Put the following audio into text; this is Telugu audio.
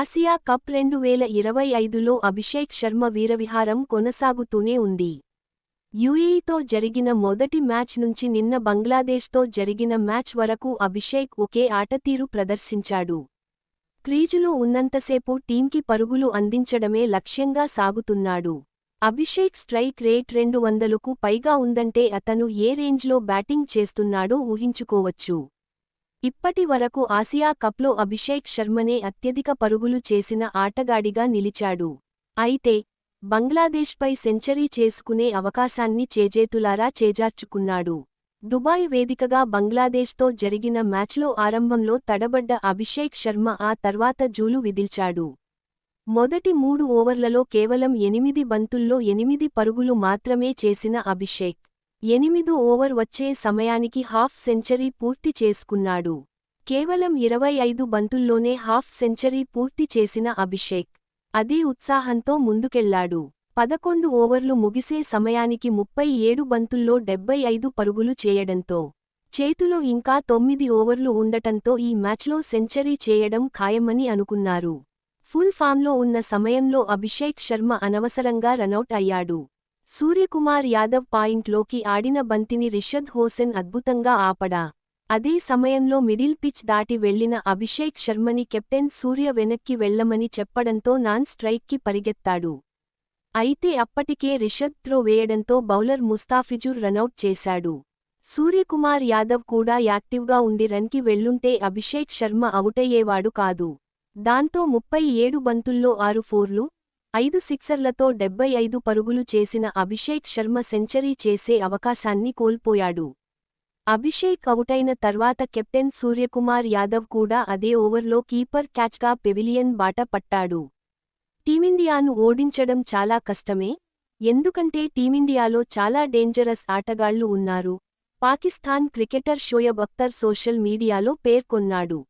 ఆసియా కప్ రెండు వేల ఇరవై ఐదులో అభిషేక్ శర్మ వీరవిహారం కొనసాగుతూనే ఉంది. యుఏఈతో జరిగిన మొదటి మ్యాచ్ నుంచి నిన్న బంగ్లాదేశ్తో జరిగిన మ్యాచ్ వరకు అభిషేక్ ఒకే ఆటతీరు ప్రదర్శించాడు. క్రీజులో ఉన్నంతసేపు టీంకి పరుగులు అందించడమే లక్ష్యంగా సాగుతున్నాడు. అభిషేక్ స్ట్రైక్ రేట్ రెండు వందలకు పైగా ఉందంటే అతను ఏ రేంజ్లో బ్యాటింగ్ చేస్తున్నాడో ఊహించుకోవచ్చు. ఇప్పటి వరకు ఆసియా కప్లో అభిషేక్ శర్మనే అత్యధిక పరుగులు చేసిన ఆటగాడిగా నిలిచాడు. అయితే బంగ్లాదేశ్పై సెంచరీ చేసుకునే అవకాశాన్ని చేజేతులారా చేజార్చుకున్నాడు. దుబాయ్ వేదికగా బంగ్లాదేశ్తో జరిగిన మ్యాచ్లో ఆరంభంలో తడబడ్డ అభిషేక్ శర్మ ఆ తర్వాత జూలు విదిల్చాడు. మొదటి మూడు ఓవర్లలో కేవలం ఎనిమిది బంతుల్లో ఎనిమిది పరుగులు మాత్రమే చేసిన అభిషేక్. ఎనిమిదో ఓవర్ వచ్చే సమయానికి హాఫ్ సెంచరీ పూర్తి చేసుకున్నాడు. కేవలం ఇరవై ఐదు బంతుల్లోనే హాఫ్ సెంచరీ పూర్తి చేసిన అభిషేక్. అదే ఉత్సాహంతో ముందుకెళ్ళాడు. పదకొండు ఓవర్లు ముగిసే సమయానికి ముప్పై ఏడు బంతుల్లో డెబ్బై ఐదు పరుగులు చేయడంతో చేతిలో ఇంకా తొమ్మిది ఓవర్లు ఉండటంతో ఈ మ్యాచ్లో సెంచరీ చేయడం ఖాయమని అనుకున్నారు. ఫుల్ ఫామ్లో ఉన్న సమయంలో అభిషేక్ శర్మ అనవసరంగా రనౌట్ అయ్యాడు. సూర్యకుమార్ యాదవ్ పాయింట్లోకి ఆడిన బంతిని రిషద్ హోసెన్ అద్భుతంగా ఆపడా. అదే సమయంలో మిడిల్ పిచ్ దాటి వెళ్ళిన అభిషేక్ శర్మని కెప్టెన్ సూర్య వెనక్కి వెళ్ళమని చెప్పడంతో నాన్ స్ట్రైక్కి పరిగెత్తాడు. అయితే అప్పటికే రిషద్ త్రో వేయడంతో బౌలర్ ముస్తాఫిజుర్ రనౌట్ చేశాడు. సూర్యకుమార్ యాదవ్ కూడా యాక్టివ్గా ఉండి రన్కి వెళ్ళుంటే అభిషేక్ శర్మ అవుటయ్యేవాడు కాదు. దాంతో ముప్పై ఏడు బంతుల్లో ఆరు ఫోర్లు ఐదు సిక్సర్లతో డెబ్బై ఐదు పరుగులు చేసిన అభిషేక్ శర్మ సెంచరీ చేసే అవకాశాన్ని కోల్పోయాడు. అభిషేక్ అవుటైన తర్వాత కెప్టెన్ సూర్యకుమార్ యాదవ్ కూడా అదే ఓవర్లో కీపర్ క్యాచ్గా పెవిలియన్ బాట పట్టాడు. టీమిండియాను ఓడించడం చాలా కష్టమే ఎందుకంటే టీమిండియాలో చాలా డేంజరస్ ఆటగాళ్ళు ఉన్నారు. పాకిస్తాన్ క్రికెటర్ షోయబ్ అఖ్తర్ సోషల్ మీడియాలో పేర్కొన్నాడు.